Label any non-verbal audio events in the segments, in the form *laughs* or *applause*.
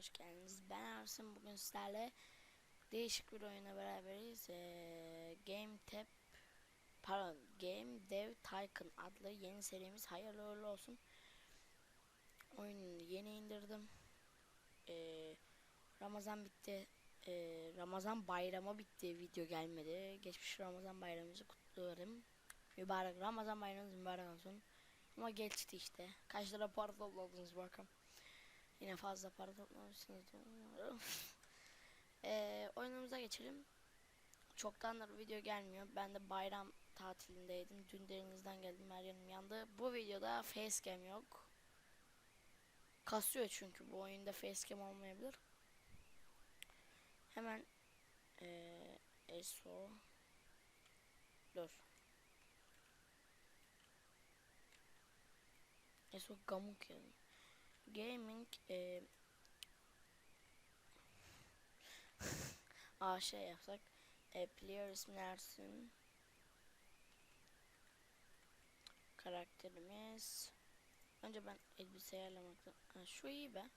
hoş geldiniz. Ben Arsın. Bugün sizlerle değişik bir oyuna beraberiz. Ee, Game Tap pardon Game Dev Tycoon adlı yeni serimiz hayırlı uğurlu olsun. Oyunu yeni indirdim. Ee, Ramazan bitti. Ee, Ramazan bayramı bitti. Video gelmedi. Geçmiş Ramazan bayramımızı kutluyorum. Mübarek Ramazan bayramınız mübarek olsun. Ama geçti işte. Kaç lira para topladınız bakalım. Yine fazla para toplamışsınız. *laughs* Eee oyunumuza geçelim. Çoktandır video gelmiyor. Ben de bayram tatilindeydim. Dün derinizden geldim. Her yerim yandı. Bu videoda facecam yok. Kasıyor çünkü bu oyunda facecam olmayabilir. Hemen eee ESO Dur. ESO Gamuk yani. Gaming e, *laughs* Aa şey yapsak e, player ismi Ersin karakterimiz önce ben elbise ayarlamakta ha, şu iyi be.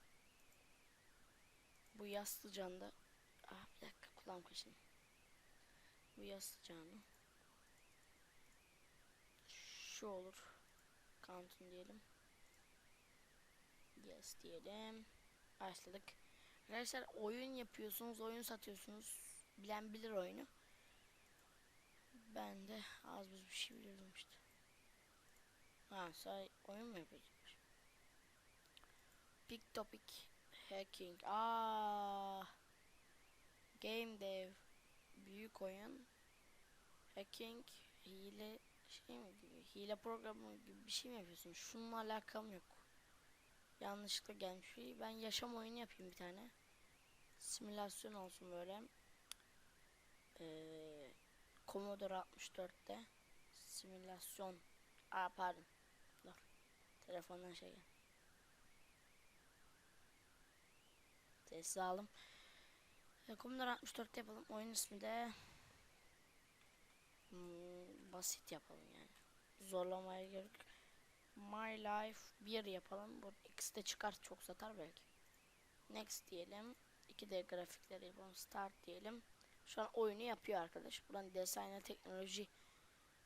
Bu yaslı canda ah bir dakika kulağım kaşın bu yaslı canı şu olur Count'un diyelim Yes diyelim. Başladık. Arkadaşlar oyun yapıyorsunuz, oyun satıyorsunuz. Bilen bilir oyunu. Ben de az buz bir şey biliyordum işte. Ha, say oyun mu yapıyorsunuz? Big topic hacking. Aa. Game dev. Büyük oyun. Hacking, hile şey mi hile programı gibi bir şey mi yapıyorsun? Şununla alakam yok. Yanlışlıkla gelmiş. Ben yaşam oyunu yapayım bir tane. Simülasyon olsun böyle. Ee, Commodore 64'te simülasyon. Aa pardon. Dur. Telefondan şey gel. Sessiz aldım. Ee, Commodore 64'te yapalım. Oyun ismi de hmm, basit yapalım yani. Zorlamaya gerek yok. My Life 1 yapalım. Bu ikisi de çıkar çok satar belki. Next diyelim. 2D grafikleri yapalım. Start diyelim. Şu an oyunu yapıyor arkadaş. Buradan design teknoloji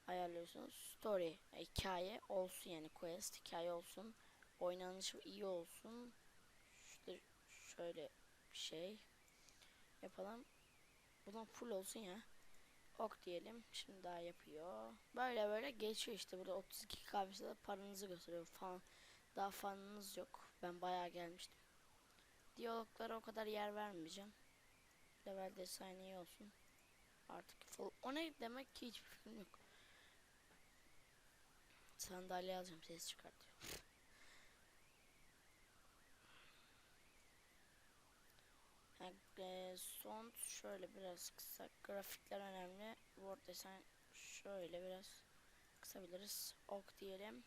ayarlıyorsunuz. Story e, hikaye olsun yani quest hikaye olsun. Oynanışı iyi olsun. İşte şöyle bir şey yapalım. Bundan full olsun ya. Ok diyelim. Şimdi daha yapıyor. Böyle böyle geçiyor işte. Burada 32 kahvesi de paranızı gösteriyor. Fan, daha fanınız yok. Ben bayağı gelmiştim. Diyaloglara o kadar yer vermeyeceğim. Level design iyi olsun. Artık full. O ne demek ki hiçbir fikrim yok. Sandalye alacağım ses çıkartıyor. Yani, e, son şöyle biraz kısa. Grafikler önemli. Word design şöyle biraz kısabiliriz. Ok diyelim.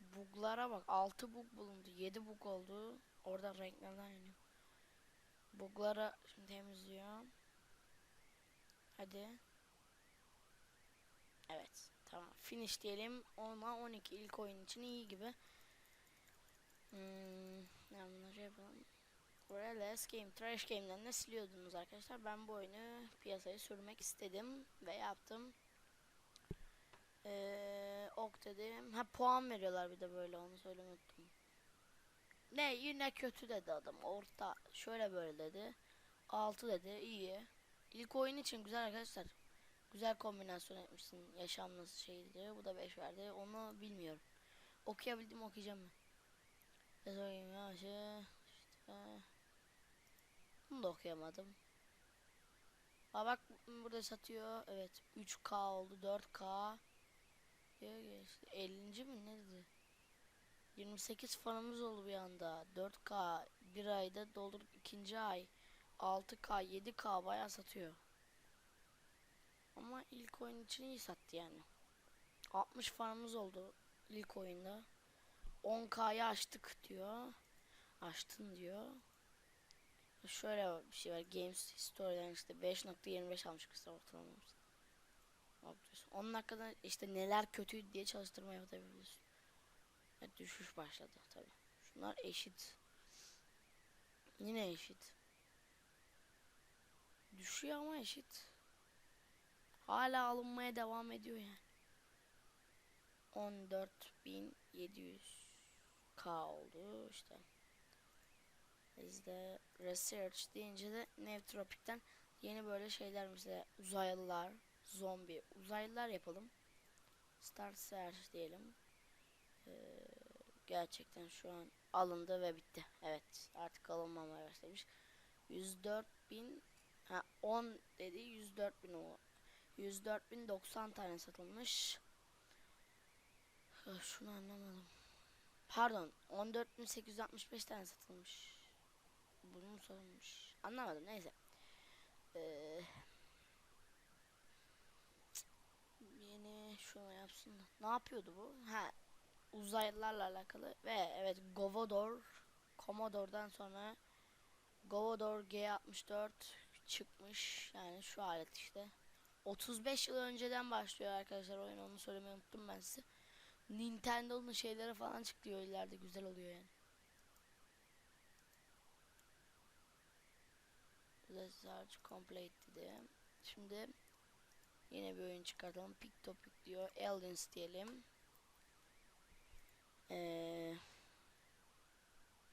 Buglara bak. 6 bug bulundu. 7 bug oldu. Orada renklerden yanıyor buglara şimdi temizliyor hadi. Evet tamam. Finish diyelim. 10'a 12 ilk oyun için iyi gibi. Hmm, ne bunları yapalım Buraya Last Game, Trash Game'den de siliyordunuz arkadaşlar. Ben bu oyunu piyasaya sürmek istedim ve yaptım. Ee, ok dedim. Ha puan veriyorlar bir de böyle onu söylemeyi unuttum. Ne yine kötü dedi adam. Orta şöyle böyle dedi. 6 dedi iyi. İlk oyun için güzel arkadaşlar. Güzel kombinasyon etmişsin. Yaşam nasıl şeydi. Bu da 5 verdi. Onu bilmiyorum. Okuyabildim okuyacağım ben. Yazayım ya şey. İşte. Bunu da okuyamadım. Aa bak burada satıyor. Evet 3K oldu 4K. Ya geçti. 50. mi ne dedi? 28 fanımız oldu bir anda. 4K bir ayda doldurduk ikinci ay. 6K 7K bayağı satıyor. Ama ilk oyun için iyi sattı yani. 60 fanımız oldu ilk oyunda. 10K'yı açtık diyor. Açtın diyor. Şöyle bir şey var. Games History'den işte 5.25 almış kısa ortalamamız. Onun hakkında işte neler kötüydü diye çalıştırma yapabiliyorsun. Evet, düşüş başladı tabi. Şunlar eşit. Yine eşit. Düşüyor ama eşit. Hala alınmaya devam ediyor yani. 14.700k oldu işte. Bizde research deyince de Nevtropik'ten yeni böyle şeyler mesela uzaylılar, zombi, uzaylılar yapalım. Start search diyelim. Ee, gerçekten şu an alındı ve bitti. Evet artık alınmamaya başlamış. 104 bin ha 10 dedi 104 bin o 104 bin 90 tane satılmış. Ha, Şunu anlamadım. Pardon 14.865 tane satılmış. Bunu mu satılmış? Anlamadım neyse. Ee, yeni şunu yapsın. Ne yapıyordu bu? Ha uzaylılarla alakalı ve evet Govodor Commodore'dan sonra Govodor G64 çıkmış. Yani şu alet işte. 35 yıl önceden başlıyor arkadaşlar oyun onu söylemeyi unuttum ben size. Nintendo'nun şeyleri falan çıkıyor ileride güzel oluyor yani. Research complete dedi. Şimdi yine bir oyun çıkartalım. Pick topic diyor. Aliens diyelim. Ee,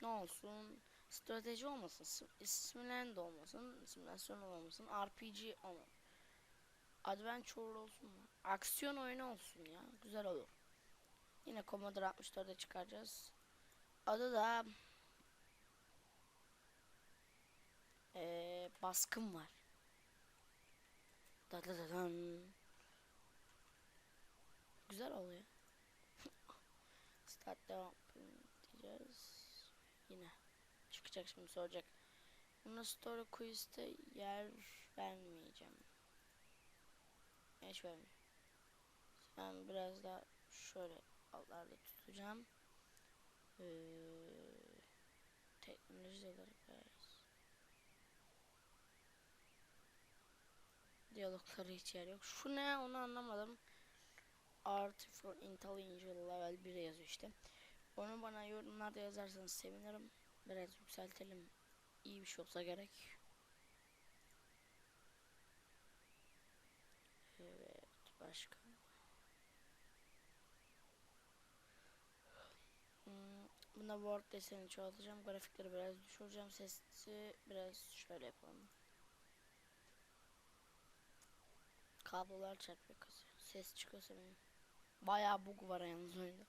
ne olsun? Strateji olmasın. sim- Simülen de olmasın. Simülasyon olmasın. RPG olmasın. Adventure olsun mu? Aksiyon oyunu olsun ya. Güzel olur. Yine Commodore 64'e çıkaracağız. Adı da ee, baskın var. Da da da. Güzel oluyor. *laughs* Start devam diyeceğiz. Yine çıkacak şimdi soracak. Buna story quiz'te yer vermeyeceğim. Hiç vermeyeceğim. Ben biraz daha şöyle altlarda tutacağım. Ee, teknoloji olarak biraz. Diyalogları hiç yer yok. Şu ne onu anlamadım. Artificial Intelligence Level 1 yazıyor işte. Onu bana yorumlarda yazarsanız sevinirim. Biraz yükseltelim. İyi bir şey olsa gerek. Evet başka. Hmm, buna Word deseni çoğaltacağım. Grafikleri biraz düşüreceğim. Sesi biraz şöyle yapalım. Kablolar çarpıyor kasıyor. Ses çıkıyorsa benim. Bayağı bug var yalnız oyunda.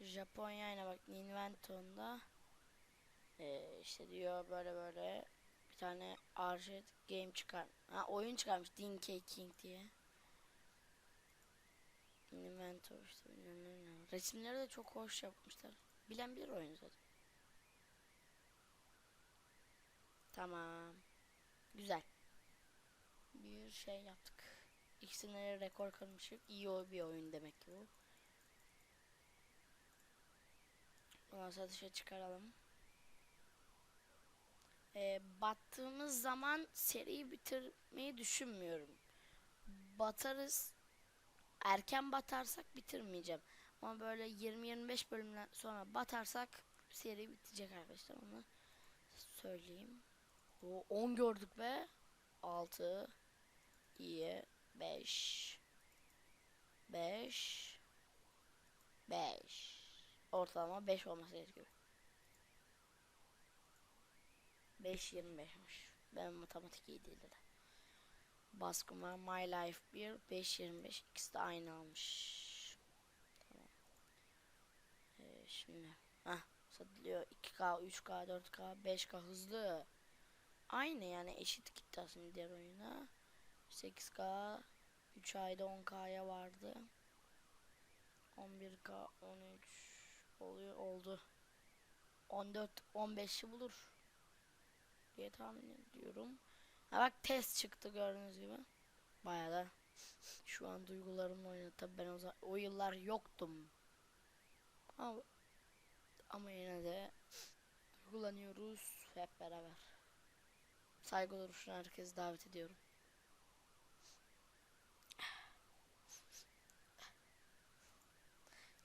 Japonya yine bak Invento'nda ee, işte diyor böyle böyle bir tane arcade game çıkar. Ha oyun çıkarmış Dinky King diye. Inventor işte bilmem. Resimleri de çok hoş yapmışlar. Bilen bilir oyunu zaten. Tamam. Güzel. Bir şey yaptık. İkisine rekor kırmışık. İyi bir oyun demek ki bu. Bunu satışa çıkaralım. Ee, battığımız zaman seriyi bitirmeyi düşünmüyorum. Batarız. Erken batarsak bitirmeyeceğim. Ama böyle 20-25 bölümden sonra batarsak seri bitecek arkadaşlar onu söyleyeyim. O 10 gördük be. 6 iyi 5 5 5 ortalama 5 olması gerekiyor. 5 25'miş. Ben matematik iyi değildi de. Baskın var. My Life 1 5 25 ikisi de aynı almış. Tamam. Ee, şimdi ha satılıyor 2K, 3K, 4K, 5K hızlı. Aynı yani eşit gitti aslında diğer oyuna. 8K 3 ayda 10K'ya vardı. 11K 13 oluyor oldu. 14 15'i bulur diye tahmin ediyorum. Ha bak test çıktı gördüğünüz gibi. Bayağı da şu an duygularımla oynadı. Tabii ben o, za- o yıllar yoktum. Ama, ama yine de duygulanıyoruz hep beraber. Saygı duruşuna herkesi davet ediyorum.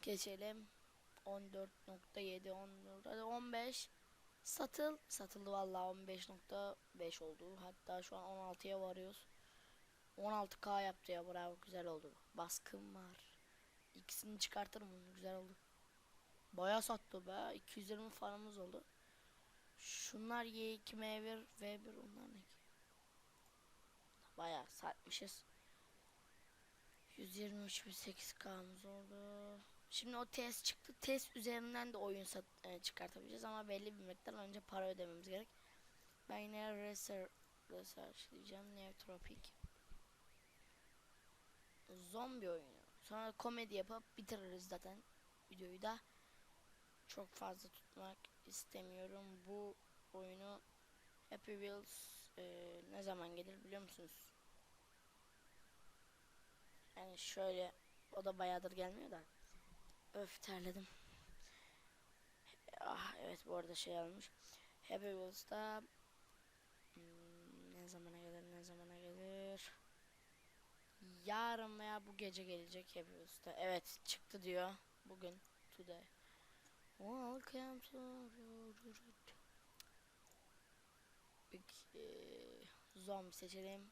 Geçelim. 14.7 14 hadi 15 Satıl. Satıldı vallahi 15.5 oldu. Hatta şu an 16'ya varıyoruz. 16k yaptı ya bravo güzel oldu. Baskın var. İkisini çıkartırım onu güzel oldu. Baya sattı be. 220 faramız oldu. Şunlar Y2 M1 V1 onlar ne ki? Baya satmışız. 123 bir 8K'mız oldu. Şimdi o test çıktı. Test üzerinden de oyun sat, e, çıkartabileceğiz ama belli bir miktar önce para ödememiz gerek. Ben yine research, research diyeceğim. Neotropic. Zombi oyunu. Sonra komedi yapıp bitiririz zaten videoyu da. Çok fazla tutmak istemiyorum. Bu oyunu Happy Wheels e, ne zaman gelir biliyor musunuz? Yani şöyle o da bayağıdır gelmiyor da. Öf terledim. Ah evet bu arada şey almış. Happy Wheels'da hmm, ne zamana gelir ne zamana gelir. Yarın veya bu gece gelecek Happy Wheels'da. Evet çıktı diyor. Bugün today. Welcome to Peki, zombi seçelim.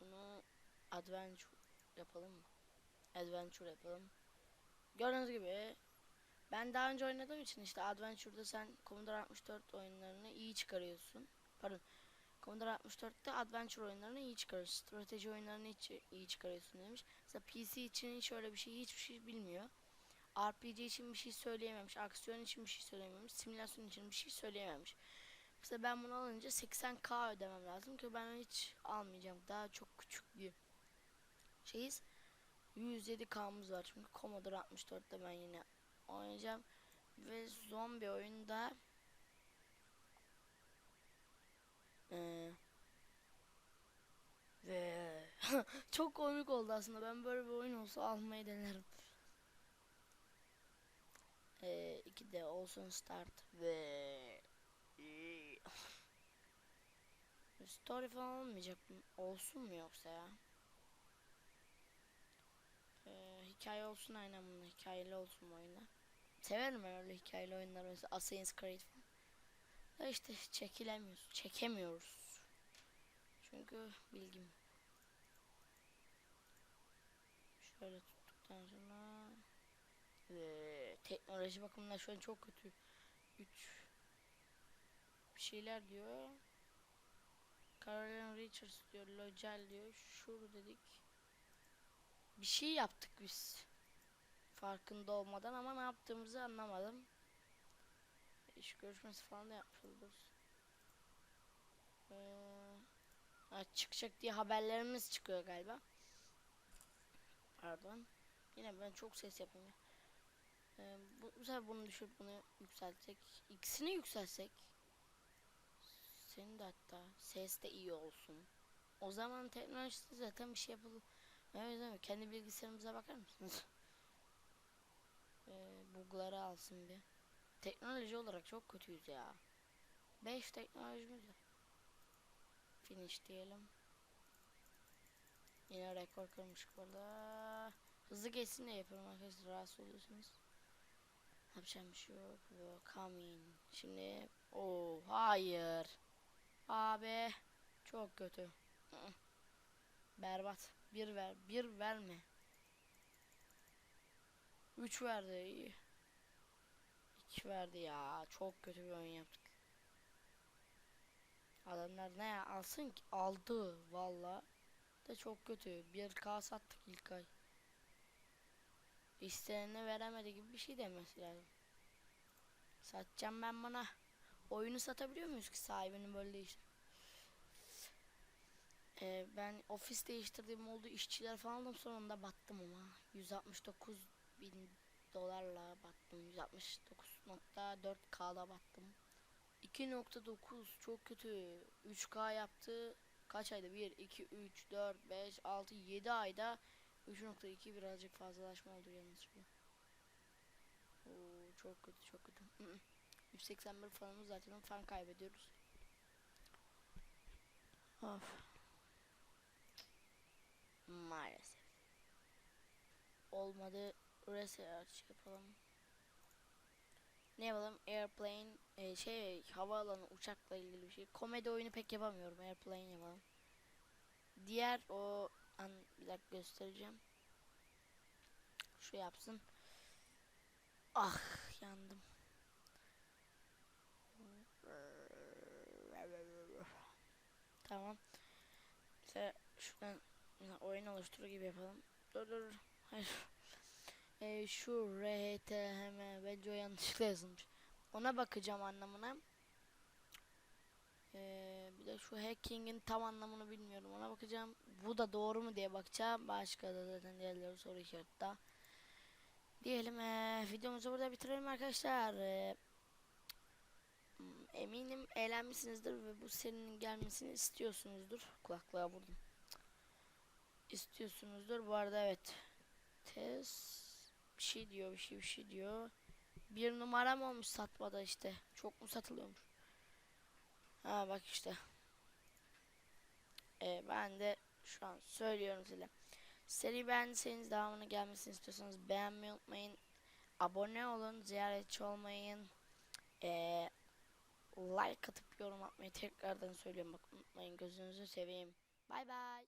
Bunu adventure yapalım mı? Adventure yapalım. Gördüğünüz gibi ben daha önce oynadığım için işte Adventure'da sen Commodore 64 oyunlarını iyi çıkarıyorsun. Pardon. Commodore 64'te Adventure oyunlarını iyi çıkarıyorsun. Strateji oyunlarını hiç iyi çıkarıyorsun demiş. Mesela PC için hiç öyle bir şey hiçbir şey bilmiyor. RPG için bir şey söyleyememiş. Aksiyon için bir şey söyleyememiş. Simülasyon için bir şey söyleyememiş. Mesela ben bunu alınca 80k ödemem lazım ki ben hiç almayacağım. Daha çok küçük bir şeyiz. 107k'mız var çünkü Commodore 64'te ben yine oynayacağım. Ve zombi oyunda ee, ve *laughs* çok komik oldu aslında. Ben böyle bir oyun olsa almayı denerim. Ee, iki de olsun start ve *laughs* story falan olmayacak mı? Olsun mu yoksa ya? Ee, hikaye olsun aynen bunun hikayeli olsun bu oyunda. Severim ben öyle hikayeli oyunlar mesela Assassin's Creed falan. Da işte çekilemiyoruz. Çekemiyoruz. Çünkü bilgim. Şöyle tuttuktan sonra ve teknoloji bakımından şu an çok kötü. 3 bir şeyler diyor. Caroline Richards diyor, Logel diyor. Şur dedik. Bir şey yaptık biz. Farkında olmadan ama ne yaptığımızı anlamadım. İş görüşmesi falan da yapmış oluruz. Ee, çıkacak diye haberlerimiz çıkıyor galiba. Pardon. Yine ben çok ses yapayım ya. Ee, bu, bu sefer bunu düşürüp bunu yükseltsek. İkisini yükseltsek. Senin de hatta ses de iyi olsun. O zaman teknolojisi zaten bir şey yapılır. Evet evet kendi bilgisayarımıza bakar mısınız? *laughs* ee, bugları alsın bir. Teknoloji olarak çok kötüyüz ya. 5 teknolojimiz var. Finish diyelim. Yine rekor kırmış burada. Hızlı geçsin de yapıyorum arkadaşlar rahatsız oluyorsunuz. Yapacağım bir şey yok. Coming. Şimdi o hayır. Abi çok kötü. Berbat. Bir ver. Bir verme. Üç verdi. İki verdi ya. Çok kötü bir oyun yaptık. Adamlar ne alsın ki? Aldı valla. De çok kötü. 1K sattık ilk ay. İstenene veremedi gibi bir şey demesi lazım. Satacağım ben bana. Oyunu satabiliyor muyuz ki sahibini böyle değiştir? Ee, ben ofis değiştirdiğim oldu işçiler falan aldım sonunda battım ama. 169 bin dolarla battım 169.4k'da battım. 2.9 çok kötü. 3k yaptı. Kaç ayda? 1 2 3 4 5 6 7 ayda 3.2 birazcık fazlalaşma oldu şurada. Oo, çok kötü çok kötü. 181 falanımız zaten fan kaybediyoruz. Of Olmadı. Research yapalım. Ne yapalım? Airplane e, şey havaalanı uçakla ilgili bir şey. Komedi oyunu pek yapamıyorum. Airplane yapalım. Diğer o an bir dakika göstereceğim. Şu yapsın. Ah yandım. Tamam. İşte şuradan mesela oyun oluşturur gibi yapalım. Dur dur. Ee, şu RHTM bence o yanlışlıkla yazılmış. Ona bakacağım anlamına. Ee, bir de şu hacking'in tam anlamını bilmiyorum. Ona bakacağım. Bu da doğru mu diye bakacağım. Başka da zaten diğerleri soru işareti. Diyelim ee, videomuzu burada bitirelim arkadaşlar. Ee, hmm, eminim eğlenmişsinizdir ve bu serinin gelmesini istiyorsunuzdur. Kulaklığa vurdum. İstiyorsunuzdur. Bu arada evet. Test bir şey diyor, bir şey bir şey diyor. Bir numaram olmuş satmada işte. Çok mu satılıyormuş? Ha bak işte. Ee, ben de şu an söylüyorum size. Seri beğendiyseniz devamını gelmesini istiyorsanız beğenmeyi unutmayın. Abone olun, ziyaretçi olmayın. Ee, like atıp yorum atmayı tekrardan söylüyorum. Bak unutmayın gözünüzü seveyim. Bay bay.